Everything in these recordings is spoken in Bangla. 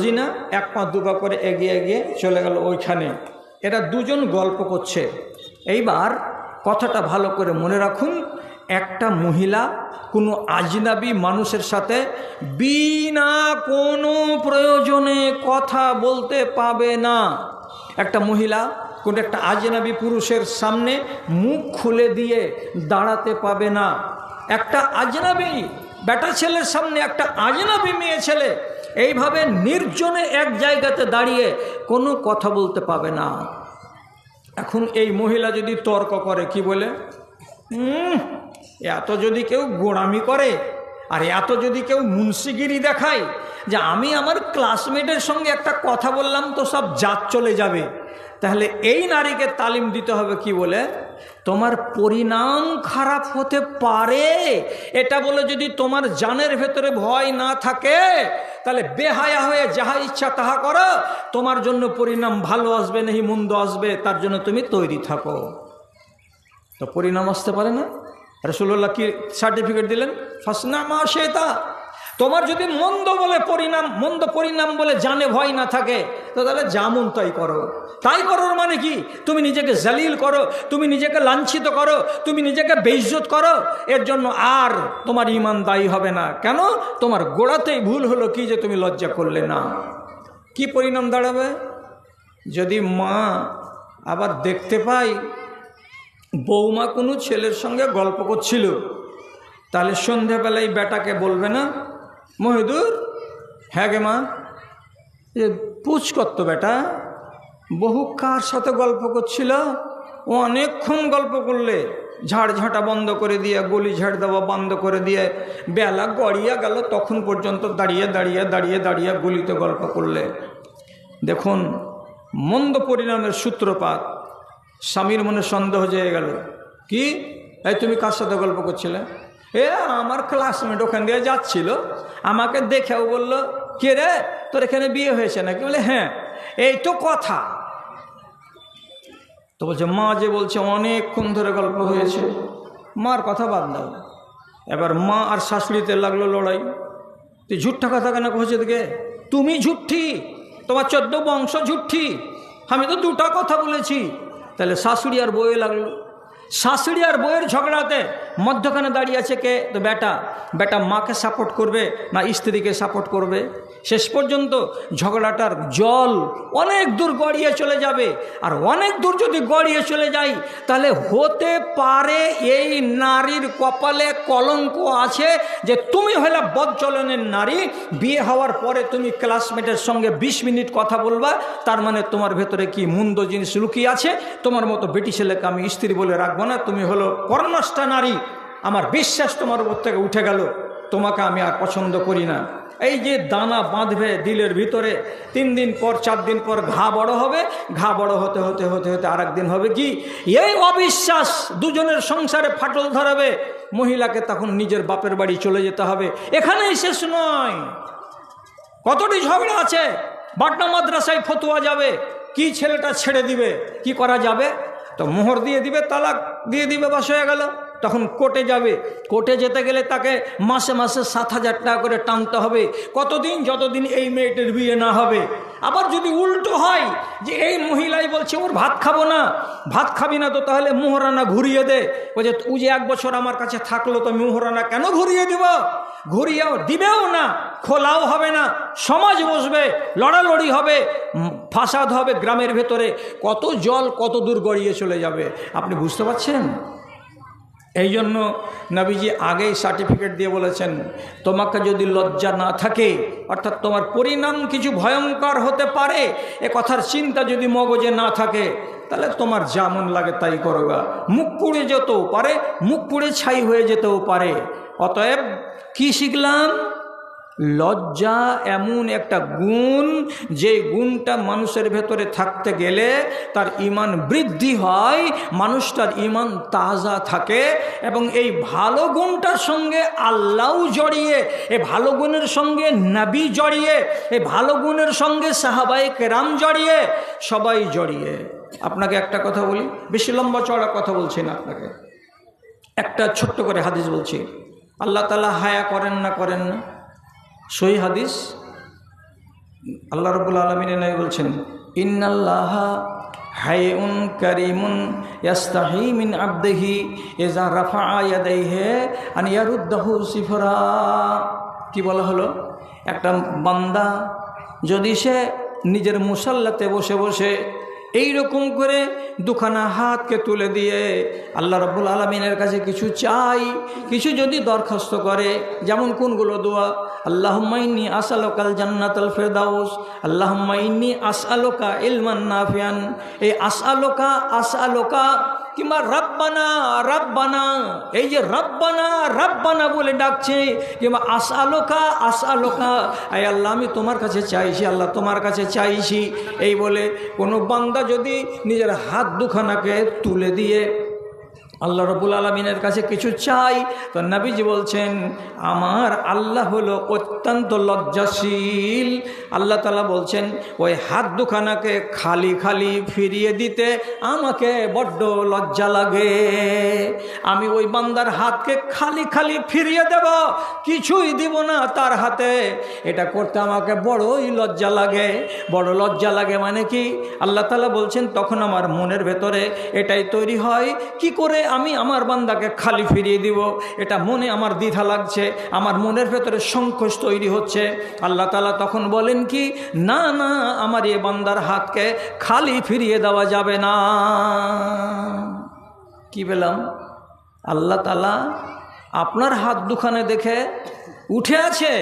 জিনা, এক পা দু পা করে এগিয়ে এগিয়ে চলে গেল ওইখানে। এরা দুজন গল্প করছে। এইবার কথাটা ভালো করে মনে রাখুন, একটা মহিলা কোনো আজনাবি মানুষের সাথে বিনা কোনো প্রয়োজনে কথা বলতে পাবে না। একটা মহিলা কোনো একটা আজনাবি পুরুষের সামনে মুখ খুলে দিয়ে দাঁড়াতে পাবে না। একটা আজনাবি, বেটা ছেলের সামনে একটা আজনাবি মেয়ে ছেলে এইভাবে নির্জনে এক জায়গাতে দাঁড়িয়ে কোনো কথা বলতে পাবে না। এখন এই মহিলা যদি তর্ক করে কি বলে? "উম, এত যদি কেউ গোড়ামি করে আর এত যদি কেউ মুন্সিগিরি দেখায় যে আমি আমার ক্লাসমেটের সঙ্গে একটা কথা বললাম তো সব জাত চলে যাবে। তাহলে এই নারীকে তালিম দিতে হবে কি বলে? তোমার পরিণাম খারাপ হতে পারে। এটা বলে যদি তোমার জানের ভেতরে ভয় না থাকে, তাহলে বেহায়া হয়ে যাহা ইচ্ছা তাহা করো। তোমার জন্য পরিণাম ভালো আসবে, নাহি মন্দ আসবে, তার জন্য তুমি তৈরি থাকো। তো পরিণাম আসতে পারে না? রসুল্লাহ কি সার্টিফিকেট দিলেন? ফাসনামা শেতা তোমার যদি মন্দ বলে পরিণাম, মন্দ পরিণাম বলে জানে ভয় না থাকে, তো তাহলে যেমন তাই করো। তাই করোর মানে কি? তুমি নিজেকে জালিল করো, তুমি নিজেকে লাঞ্ছিত করো, তুমি নিজেকে বেইজ্জত করো, এর জন্য আর তোমার ইমান দায়ী হবে না। কেন? তোমার গোড়াতেই ভুল হলো কি যে তুমি লজ্জা করলে না। কি পরিণাম দাঁড়াবে? যদি মা আবার দেখতে পাই, বৌমা কোনো ছেলের সঙ্গে গল্প করছিল, তাহলে সন্ধেবেলায় বেটাকে বলবে না মহিদুর হ্যাঁ গে মা। এ পুচ করত বেটা, বহু কার সাথে গল্প করছিল? ও অনেকক্ষণ গল্প করলে ঝাড় ঝাঁটা বন্ধ করে দিয়ে, গলি ঝাড় দেওয়া বন্ধ করে দিয়ে, বেলা গড়িয়ে গেল, তখন পর্যন্ত দাঁড়িয়ে দাঁড়িয়ে দাঁড়িয়ে দাঁড়িয়ে গলিতে গল্প করলে। দেখুন, মন্দ পরিণামের সূত্রপাত, স্বামীর মনে সন্দেহ হয়ে গেল। কি? এই তুমি কার সাথে গল্প করছিলে? এ, আমার ক্লাসমেট ওখান দিয়ে যাচ্ছিল। আমাকে দেখেও বলল, কে রে? তোর এখানে বিয়ে হয়েছে নাকি? বলে হ্যাঁ এই তো কথা। তো বলছে, মা যে বলছে, অনেকক্ষণ ধরে গল্প হয়েছে। মার কথা বাদ দাও। এবার মা আর শাশুড়িতে লাগল লড়াই। তুই ঝুট্টা কথা কেন কহছে দিকে তুমি ঝুঠি তোমার চোদ্দ বংশ ঝুঠি আমি তো দুটা কথা বলেছি। তাহলে শাশুড়ি আর বইয়ে লাগল। শাশুড়ি আর বইয়ের ঝগড়াতে মধ্যখানে দাঁড়িয়ে আছে কে? তো বেটা। বেটা মাকে সাপোর্ট করবে না স্ত্রীকে সাপোর্ট করবে? শেষ পর্যন্ত ঝগড়াটার জল অনেক দূর গড়িয়ে চলে যাবে। আর অনেক দূর যদি গড়িয়ে চলে যায় তাহলে হতে পারে এই নারীর কপালে কলঙ্ক আছে যে তুমি হলে বদচলনের নারী, বিয়ে হওয়ার পরে তুমি ক্লাসমেটের সঙ্গে ২০ মিনিট কথা বলবা, তার মানে তোমার ভেতরে কি মুন্দ জিনিস লুকিয়ে আছে? তোমার মতো বেটি ছেলেকে আমি স্ত্রী বলে রাখব না তুমি হলো পরনষ্টা নারী, আমার বিশ্বাস তোমার উপর থেকে উঠে গেল, তোমাকে আমি আর পছন্দ করি না। এই যে দানা বাঁধবে দিলের ভিতরে, তিন দিন পর, চার দিন পর ঘা বড় হবে, ঘা বড় হতে হতে হতে হতে আর দিন হবে কি? এই অবিশ্বাস দুজনের সংসারে ফাটল ধরাবে, মহিলাকে তখন নিজের বাপের বাড়ি চলে যেতে হবে। এখানেই শেষ নয়। কতটি ঝগড়া আছে? বাটনা মাদ্রাসায় ফতুয়া যাবে, কি ছেলেটা ছেড়ে দিবে, কি করা যাবে? তো মোহর দিয়ে দিবে, তালাক দিয়ে দিবে, বাস হয়ে গেল। তখন কোর্টে যাবে। কোর্টে যেতে গেলে তাকে মাসে মাসে সাত হাজার টাকা করে টানতে হবে। কতদিন? যতদিন এই মেয়েটির বিয়ে না হবে। আবার যদি উল্টো হয়, যে এই মহিলাই বলছে, ওর ভাত খাব না। ভাত খাবি না তো তাহলে মোহরানা ঘুরিয়ে দে। ও যে যে এক বছর আমার কাছে থাকল তো মোহরানা কেন ঘুরিয়ে দিব? ঘুরিয়েও দিবেও না, খোলাও হবে না, সমাজ বসবে, লড়ালড়ি হবে ফাসাদ হবে গ্রামের ভেতরে, কত জল কত দূর গড়িয়ে চলে যাবে, আপনি বুঝতে পারছেন? এই জন্য নবীজি আগেই সার্টিফিকেট দিয়ে বলেছেন, তোমাকে যদি লজ্জা না থাকে, অর্থাৎ তোমার পরিণাম কিছু ভয়ঙ্কর হতে পারে, এ কথার চিন্তা যদি মগজে না থাকে, তাহলে তোমার যেমন লাগে তাই করোগা মুখ পুড়ে যেতেও পারে, মুখ পুড়ে ছাই হয়ে যেতেও পারে। অতএব কি শিখলাম? লজ্জা এমন একটা গুণ যে গুণটা মানুষের ভেতরে থাকতে গেলে তার ইমান বৃদ্ধি হয়, মানুষটার ইমান তাজা থাকে এবং এই ভালো গুণটার সঙ্গে আল্লাহ জড়িয়ে, এই ভালো গুণের সঙ্গে নাবি জড়িয়ে, এই ভালো গুণের সঙ্গে সাহাবাই কেরাম জড়িয়ে, সবাই জড়িয়ে। আপনাকে একটা কথা বলি, বেশি লম্বা চড়া কথা বলছি না আপনাকে। একটা ছোট্ট করে হাদিস বলছি। আল্লাহ তালা হায়া করেন না করেন না সই হাদিস আল্লাহ রবুল আলমিন নাই বলছেন, ইন্নাল্লাহ হাইউন করিমুন ইয়াস্তাহি মিন আবদেহি এজা রাফা ইয়াদাইহে আন ইয়ারুদ্দাহু সিফরা। কি বলা হলো? একটা বান্দা যদি সে নিজের মুসাল্লাতে বসে বসে এই রকম করে দুখানা হাতকে তুলে দিয়ে আল্লাহ রব্বুল আলমিনের কাছে কিছু চাই, কিছু যদি দরখাস্ত করে, যেমন কোনগুলো দোয়া? আল্লাহ মাইনি আসালোকাল জান্নাতাল ফেরদাউস আল্লাহ মাইনি আসালোকা ইলমান নাফিয়ান। এই আসালোকা আসআলোকা কিংবা রব্বানা রব্বানা। এই যে রব্বানা রব্বানা বলে ডাকছে কিংবা আসআলোকা আশালোকা এই আল্লাহ, আমি তোমার কাছে চাইছি, আল্লাহ তোমার কাছে চাইছি। এই বলে কোনো বান্দা যদি নিজের হাত দুখানাকে তুলে দিয়ে আল্লাহ রবুল আলমিনের কাছে কিছু চাই। তো নাবিজি বলছেন, আমার আল্লাহ হলো অত্যন্ত লজ্জাশীল। আল্লাহ তালা বলছেন, ওই হাত দুখানাকে খালি খালি ফিরিয়ে দিতে আমাকে বড্ড লজ্জা লাগে। আমি ওই বান্দার হাতকে খালি খালি ফিরিয়ে দেব, কিছুই দিব না তার হাতে। এটা করতে আমাকে বড়ই লজ্জা লাগে। বড় লজ্জা লাগে মানে কি? আল্লাহ তালা বলছেন, তখন আমার মনের ভেতরে এটাই তৈরি হয়। কি করে আমি আমার বান্দাকে খালি ফিরিয়ে দিব। এটা মনে আমার দ্বিধা লাগছে। আমার মনের ভেতরে সংকোচ তৈরি হচ্ছে। আল্লাহ তালা তখন বলেন কি, না না, আমার এ বান্দার হাতকে খালি ফিরিয়ে দেওয়া যাবে না। কি পেলাম আল্লাহ তালা আপনার হাত দুখানে দেখে উঠে আছে।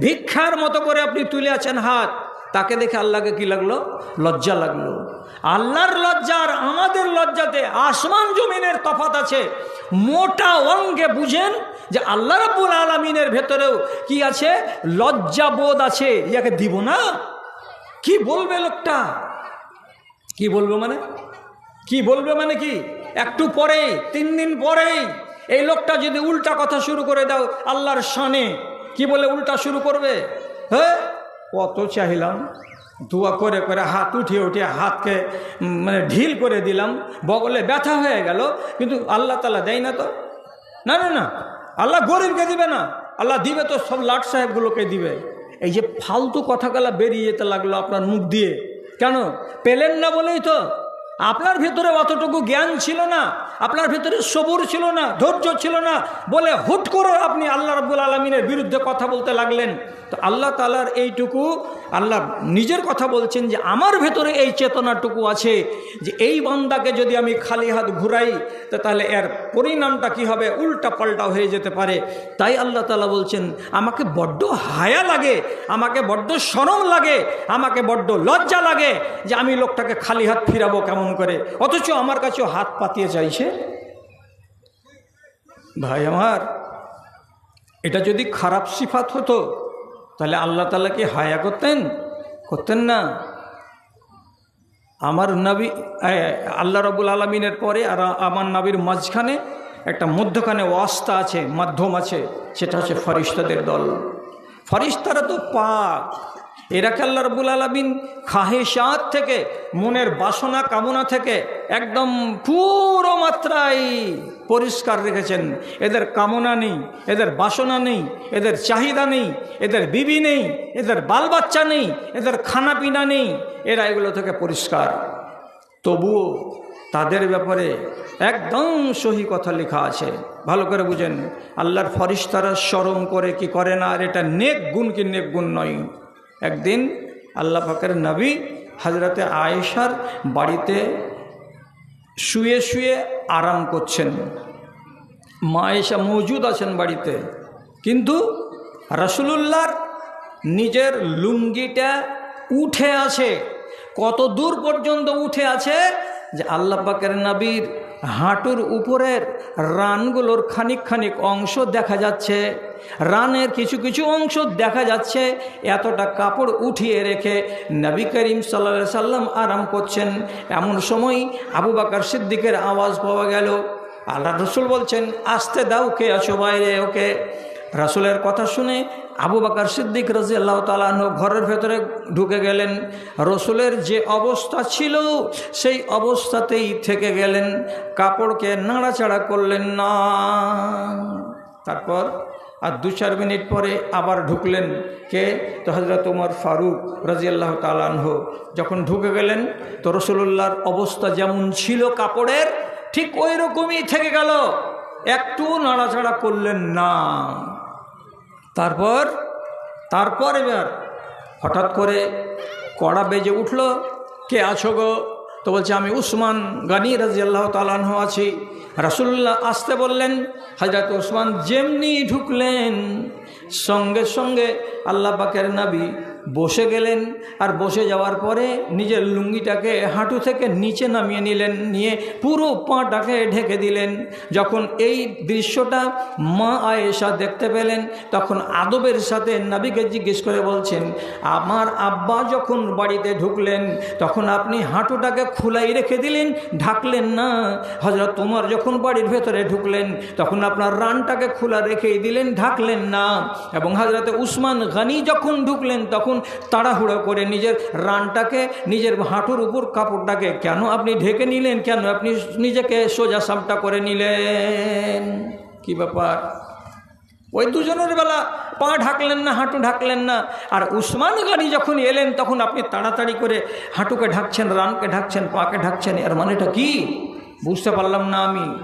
ভিক্ষার মতো করে আপনি তুলে আছেন হাত। তাকে দেখে আল্লাহকে কি লাগল? লজ্জা লাগল। আল্লাহর লজ্জার আমাদের লজ্জাতে আসমান জমিনের তফাত আছে। মোটা অঙ্গে বুঝেন যে আল্লাহ রাব্বুল আলমিনের ভেতরেও কি আছে? লজ্জাবোধ আছে। ইয়াকে দিব না? কি বলবে লোকটা? কি বলবে মানে? কি বলবে মানে কি? একটু পরেই, তিন দিন পরেই এই লোকটা যদি উল্টা কথা শুরু করে দাও, আল্লাহর শানে, কি বলে উল্টা শুরু করবে? হ্যাঁ? কত চাইলাম দোয়া করে করে হাত উঠিয়ে উঠিয়ে হাতকে মানে ঢিল করে দিলাম, বগলে ব্যথা হয়ে গেল, কিন্তু আল্লাহ তালা দেয় না তো। না না না, আল্লাহ গরিবকে দিবে না, আল্লাহ দিবে তো সব লাট সাহেবগুলোকে দিবে। এই যে ফালতু কথাগুলা বেরিয়ে যেতে লাগল আপনার মুখ দিয়ে, কেন? পেলেন না বলেই তো। আপনার ভিতরে অতটুকু জ্ঞান ছিল না, আপনার ভিতরে সবুর ছিল না, ধৈর্য ছিল না বলে হুট করে আপনি আল্লাহ রাব্বুল আলমিনের বিরুদ্ধে কথা বলতে লাগলেন। তো আল্লাহ তালার এইটুকু, আল্লাহ নিজের কথা বলছেন যে আমার ভেতরে এই চেতনাটুকু আছে যে এই বান্দাকে যদি আমি খালি হাত ঘুরাই, তো তাহলে এর পরিণামটা কি হবে? উল্টা পাল্টা হয়ে যেতে পারে। তাই আল্লাহ তালা বলছেন, আমাকে বড্ড হায়া লাগে, আমাকে বড্ড সরম লাগে, আমাকে বড্ড লজ্জা লাগে যে আমি লোকটাকে খালি হাত ফিরাবো কেমন করে। অথচ আমার কাছেও হাত পাতিয়ে চাইছে। ভাই আমার, এটা যদি খারাপ সিফাত হতো তাহলে আল্লাহ তালা কি হায়া করতেন? করতেন না। আমার নবী আল্লাহ রবুল আলমিনের পরে আর আমার নবীর মাঝখানে একটা মধ্যখানে ওয়াস্তা আছে, মাধ্যম আছে, সেটা হচ্ছে ফরিস্তাদের দল। ফরিস্তারা তো পাক। এরাকে আল্লাহ রবুল আলমিন খাহেসাত থেকে, মনের বাসনা, কামনা থেকে একদম পুরো মাত্রায় পরিষ্কার রেখেছেন? এদের কামনা নেই, এদের বাসনা নেই, এদের চাহিদা নেই, এদের বিবি নেই, এদের বাল বাচ্চা নেই, এদের খানা পিনা নেই, এরা এগুলো থেকে পরিষ্কার। তবুও তাদের ব্যাপারে একদম সহি কথা লেখা আছে। ভালো করে বুঝেন, আল্লাহর ফরিস্তারা স্মরণ করে কি করে না আর এটা নেক গুণ কি নেক গুণ নয়। একদিন আল্লাহ পাকের নবী হাজরাতে আয়েশার বাড়িতে শুয়ে শুয়ে আরাম করছেন। মা আয়েশা মজুদ আছেন বাড়িতে। কিন্তু রসুলুল্লাহর নিজের লুঙ্গিটা উঠে আছে কত দূর পর্যন্ত উঠে আছে যে আল্লাহ পাকের নাবির হাঁটুর উপরের রানগুলোর খানিক খানিক অংশ দেখা যাচ্ছে। রানের কিছু কিছু অংশ দেখা যাচ্ছে। এতটা কাপড় উঠিয়ে রেখে নবী করিম সাল্লা সাল্লাম আরাম করছেন। এমন সময় আবু বাকার সিদ্দিকের আওয়াজ পাওয়া গেল। আল্লাহ রসুল বলছেন, আসতে দাও, কে আছো বাইরে ওকে? রাসুলের কথা শুনে আবু বাকার সিদ্দিক রাজি আল্লাহ তালাহ ঘরের ভেতরে ঢুকে গেলেন। রসুলের যে অবস্থা ছিল, সেই অবস্থাতেই থেকে গেলেন। কাপড়কে নাড়াচাড়া করলেন না। তারপর আর দু চার মিনিট পরে আবার ঢুকলেন কে? তো হজরত উমর ফারুক রাজিয়াল্লাহ তালানহ যখন ঢুকে গেলেন, তো রসুল্লাহর অবস্থা যেমন ছিল কাপড়ের, ঠিক ওই রকমই থেকে গেল। একটু নাড়াচাড়া করলেন না। তারপর তারপর এবার হঠাৎ করে কড়া বেজে উঠল, কে আছো গো? তো বলছে, আমি উসমান গানি রাজিয়াল্লাহ তালাহ আছি। রাসুল্লাহ আসতে বললেন হাজরাত উসমান যেমনি ঢুকলেন, সঙ্গে সঙ্গে আল্লাহ পাকের নাবি বসে গেলেন আর বসে যাওয়ার পরে নিজের লুঙ্গিটাকে হাঁটু থেকে নিচে নামিয়ে নিলেন, নিয়ে পুরো পাটাকে ঢেকে দিলেন। যখন এই দৃশ্যটা মা আয়েশা দেখতে পেলেন, তখন আদবের সাথে নাবিকে জিজ্ঞেস করে বলছেন, আমার আব্বা যখন বাড়িতে ঢুকলেন, তখন আপনি হাঁটুটাকে খোলাই রেখে দিলেন, ঢাকলেন না? হজরত তোমার যখন বাড়ির ভেতরে ঢুকলেন, তখন আপনার রানটাকে খোলা রেখেই দিলেন, ঢাকলেন না। এবং হজরত উসমান গানি যখন ঢুকলেন, তখন তাড়াহুড়ো করে নিজের রানটাকে, নিজের হাঁটুর উপর কাপড়টাকে, কেন আপনি ঢেকে নিলেন? কেন আপনি নিজেকে সোজা সামটা করে নিলেন? কি ব্যাপার? ওই দুজনের বেলা পা ঢাকলেন না, হাঁটু ঢাকলেন না। আর উসমান গানি যখন এলেন, তখন আপনি তাড়াতাড়ি করে হাঁটুকে ঢাকছেন, রানকে ঢাকছেন, পাকে ঢাকছেন। এর মানেটা কি? বুঝতে পারলাম না আমি।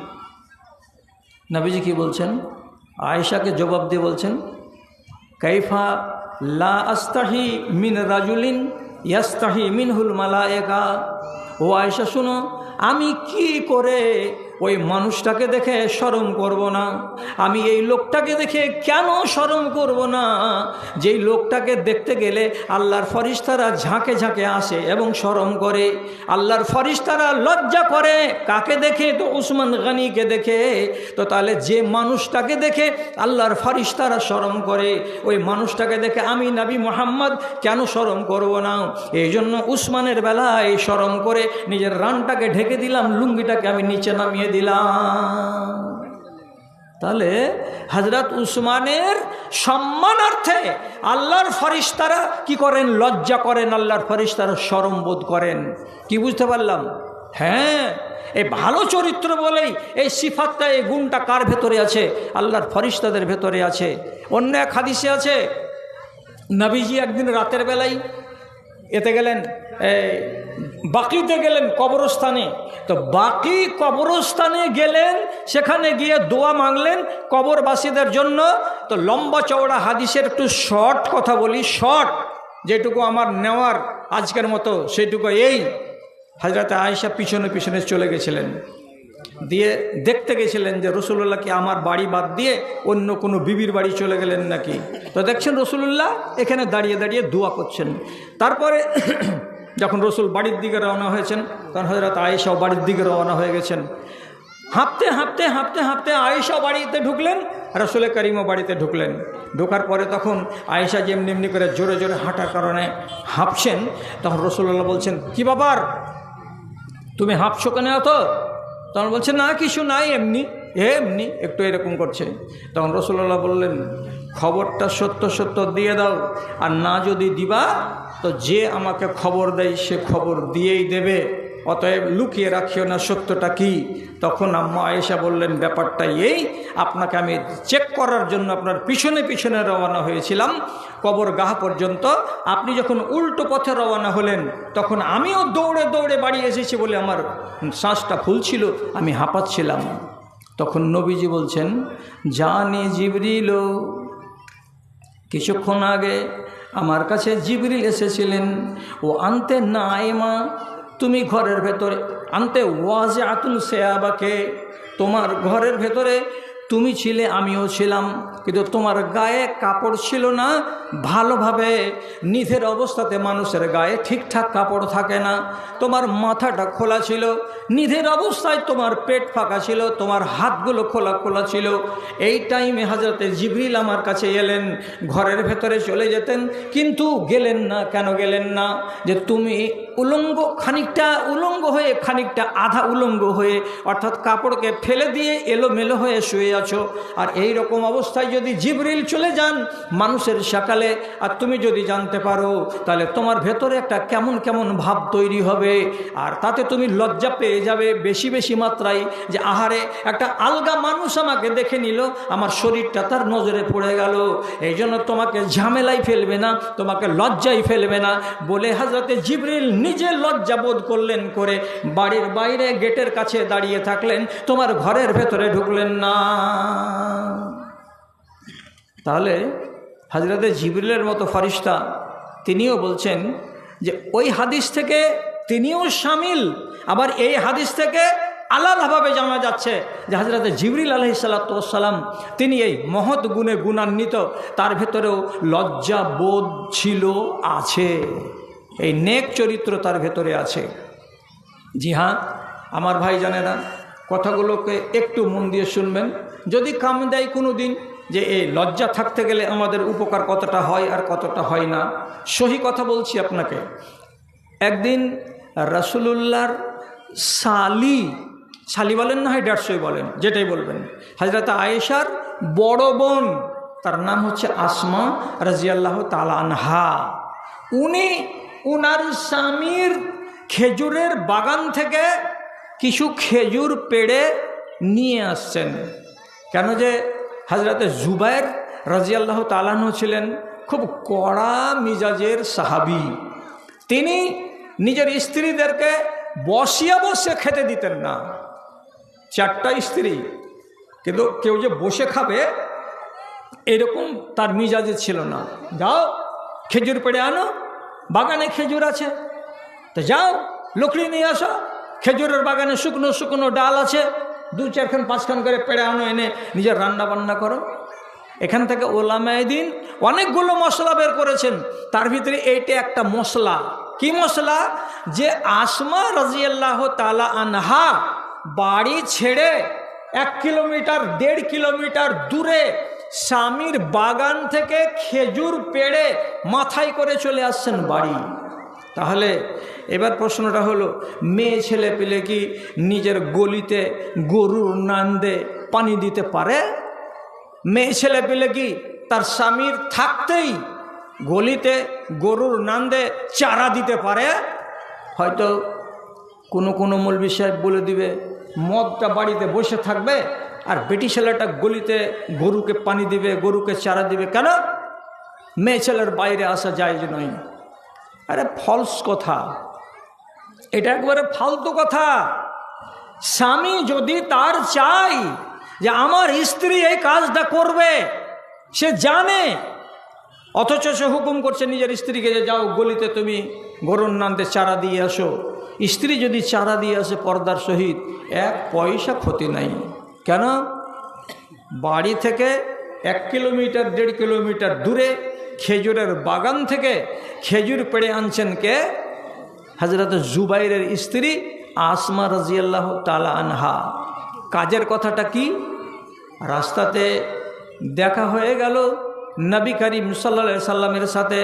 নবীজি কি বলছেন? আয়েশাকে জবাব দিয়ে বলছেন, কাইফা লা মিন রাজুলিন ইয়াস্তাহি মিনহুল একা ও আয়সা শুনো আমি কি করে ওই মানুষটাকে দেখে শরম করব না। আমি এই লোকটাকে দেখে কেন শরম করব না? যেই লোকটাকে দেখতে গেলে আল্লাহর ফরিস্তারা ঝাঁকে ঝাঁকে আসে এবং শরম করে। আল্লাহর ফরিস্তারা লজ্জা করে। কাকে দেখে? তো উসমান গানিকে দেখে। তো তাহলে যে মানুষটাকে দেখে আল্লাহর ফরিস্তারা শরম করে, ওই মানুষটাকে দেখে আমি নাবি মোহাম্মদ কেন শরম করব না? এই জন্য উসমানের বেলায় শরম করে নিজের রানটাকে ঢেকে দিলাম, লুঙ্গিটাকে আমি নিচে নামিয়ে দিলাম। তাহলে হজরত উসমানের সম্মানার্থে আল্লাহর ফরিস্তারা কি করেন? লজ্জা করেন, আল্লাহর ফরিস্তারা সরম বোধ করেন। কি বুঝতে পারলাম? হ্যাঁ এই ভালো চরিত্র বলেই এই সিফাতটা, এই গুণটা কার ভেতরে আছে? আল্লাহর ফরিস্তাদের ভেতরে আছে। অন্য এক হাদিসে আছে, নবীজি একদিন রাতের বেলায় এতে গেলেন বাকিতে গেলেন কবরস্থানে। তো বাকি কবরস্থানে গেলেন, সেখানে গিয়ে দোয়া মাংলেন কবরবাসীদের জন্য। তো লম্বা চওড়া হাদিসের একটু শর্ট কথা বলি শর্ট যেটুকু আমার নেওয়ার আজকের মতো, সেটুকু এই। হাজরাতে আয়েশা পিছনে পিছনে চলে গেছিলেন। দিয়ে দেখতে গেছিলেন যে রসুল্লাহ কি আমার বাড়ি বাদ দিয়ে অন্য কোনো বিবির বাড়ি চলে গেলেন নাকি? তো দেখছেন রসুল্লাহ এখানে দাঁড়িয়ে দাঁড়িয়ে দোয়া করছেন। তারপরে যখন রসুল বাড়ির দিকে রওনা হয়েছেন, তখন হজরত আয়েশাও বাড়ির দিকে রওনা হয়ে গেছেন। হাঁপতে হাঁপতে হাঁপতে হাঁপতে আয়েশাও বাড়িতে ঢুকলেন রসুলের করিমও বাড়িতে ঢুকলেন। ঢোকার পরে তখন আয়েশা যেমনি এমনি করে জোরে জোরে হাঁটার কারণে হাঁপছেন, তখন রসুল্লাহ বলছেন, কি বাবার তুমি হাঁপছো কেন অত তখন বলছে না, কিছু নাই, এমনি এমনি, একটু এরকম করছে। তখন রসুল্লাহ বললেন, খবরটা সত্য সত্য, দিয়ে দাও। আর না যদি দিবা তো যে আমাকে খবর দেয়, সে খবর দিয়েই দেবে। অতএব লুকিয়ে রাখিও না, সত্যটা কি? তখন আম্মা আয়েশা বললেন, ব্যাপারটা এই, আপনাকে আমি চেক করার জন্য আপনার পিছনে পিছনে রওনা হয়েছিলাম। কবর গাহ পর্যন্ত আপনি যখন উল্টো পথে রওনা হলেন, তখন আমিও দৌড়ে দৌড়ে বাড়ি এসেছি বলে আমার শ্বাসটা ফুলছিল, আমি হাঁপাচ্ছিলাম। তখন নবীজি বলছেন, জানি জিবরিল কিছুক্ষণ আগে আমার কাছে জিবরিল এসেছিলেন, ও আনতে না আইমা তুমি ঘরের ভেতরে, আনতে ওয়াজে আতুল সেয়াবাকে, তোমার ঘরের ভেতরে তুমি ছিলে, আমিও ছিলাম। কিন্তু তোমার গায়ে কাপড় ছিল না। ভালোভাবে নিধের অবস্থাতে মানুষের গায়ে ঠিকঠাক কাপড় থাকে না। তোমার মাথাটা খোলা ছিল। নিধের অবস্থায় তোমার পেট ফাঁকা ছিল। তোমার হাতগুলো খোলা খোলা ছিল। এই টাইমে হাজরতে জিবরিল আমার কাছে এলেন। ঘরের ভেতরে চলে যেতেন। কিন্তু গেলেন না, কেন গেলেন না? যে তুমি উলঙ্গ, খানিকটা উলঙ্গ হয়ে, খানিকটা আধা উলঙ্গ হয়ে, অর্থাৎ কাপড়কে ফেলে দিয়ে এলোমেলো হয়ে শুয়ে আছো। আর এই রকম অবস্থায় যদি জিবরিল চলে যান মানুষের সকালে, আর তুমি যদি জানতে পারো, তাহলে তোমার ভেতরে একটা কেমন কেমন ভাব তৈরি হবে। আর তাতে তুমি লজ্জা পেয়ে যাবে বেশি বেশি মাত্রায় যে, আহারে, একটা আলগা মানুষ আমাকে দেখে নিল, আমার শরীরটা তার নজরে পড়ে গেল। এই জন্য তোমাকে ঝামেলাই ফেলবে না, তোমাকে লজ্জাই ফেলবে না। বলে হাজরাতে জিবরিল নিজে লজ্জা বোধ করলেন করে, বাড়ির বাইরে গেটের কাছে দাঁড়িয়ে থাকলেন, তোমার ঘরের ভেতরে ঢুকলেন না। তাহলে হাজরতে জিবরিলের মতো ফারিস্তা, তিনিও বলছেন যে, ওই হাদিস থেকে তিনিও সামিল, আবার এই হাদিস থেকে আলাদাভাবে জানা যাচ্ছে যে হাজরতে জিবরিল আলহি সাল্লাম তিনি এই মহৎ গুণে গুণান্বিত, তার ভেতরেও লজ্জা বোধ ছিল, আছে। এই নেক চরিত্র তার ভেতরে আছে। জি হ্যাঁ আমার ভাই জানেরা কথাগুলোকে একটু মন দিয়ে শুনবেন। যদি কাম দেয় কোনো দিন যে এই লজ্জা থাকতে গেলে আমাদের উপকার কতটা হয় আর কতটা হয় না। সহি কথা বলছি আপনাকে। একদিন রসুলুল্লাহর সালি শালি বলেন না হয় দেড়শোই বলেন, যেটাই বলবেন। হাজরত আয়েশার বড় বোন, তার নাম হচ্ছে আসমা রাজিয়াল্লাহ তালানহা উনি উনার স্বামীর খেজুরের বাগান থেকে কিছু খেজুর পেড়ে নিয়ে আসছেন। কেন যে হাজরতে জুবাইর রাজিয়াল্লাহ তালাহ ছিলেন খুব কড়া মিজাজের সাহাবি। তিনি নিজের স্ত্রীদেরকে বসিয়া বসে খেতে দিতেন না। চারটা স্ত্রী, কিন্তু কেউ যে বসে খাবে, এরকম তার মিজাজে ছিল না। যাও, খেজুর পেড়ে আনো বাগানে খেজুর আছে। তো যাও, লকড়ি নিয়ে আসো। খেজুরের বাগানে শুকনো শুকনো ডাল আছে। দু চারখান, পাঁচখান করে পেড়ে আনো এনে নিজের রান্না বান্না করো। এখান থেকে ওলামায় দিন অনেকগুলো মশলা বের করেছেন। তার ভিতরে এইটা একটা মশলা। কি মশলা? যে আসমা রাজিয়াল্লাহ তালা আনহা বাড়ি ছেড়ে এক কিলোমিটার, দেড় কিলোমিটার দূরে স্বামীর বাগান থেকে খেজুর পেড়ে মাথায় করে চলে আসছেন বাড়ি। তাহলে এবার প্রশ্নটা হলো, মেয়ে ছেলে পেলে কি নিজের গলিতে গরুর নান্দে পানি দিতে পারে? মেয়ে ছেলে পেলে কি তার স্বামীর থাকতেই গলিতে গরুর নান্দে চারা দিতে পারে? হয়তো কোনো কোনো মৌলবি সাহেব বলে দিবে, মদটা বাড়িতে বসে থাকবে আর বেটি ছেলেটা গলিতে গরুকে পানি দিবে, গরুকে চারা দিবে। কেন? মেয়ে ছেলের বাইরে আসা যায় যে নয়। আরে ফলস কথা। এটা একবারে ফালতু কথা। স্বামী যদি তার চাই যে আমার স্ত্রী এই কাজটা করবে, সে জানে। অথচ সে হুকুম করছে নিজের স্ত্রীকে যে যাও গলিতে তুমি গরুর নামতে চারা দিয়ে আসো। স্ত্রী যদি চারা দিয়ে আসে পর্দার সহিত, এক পয়সা ক্ষতি নাই। কেন? বাড়ি থেকে এক কিলোমিটার, দেড় কিলোমিটার দূরে খেজুরের বাগান থেকে খেজুর পেড়ে আনছেন কে? হজরত জুবাইরের স্ত্রী আসমা রাজিয়াল্লাহ তালা আনহা। কাজের কথাটা কি? রাস্তাতে দেখা হয়ে গেল নবী করিম সাল্লা সাল্লামের সাথে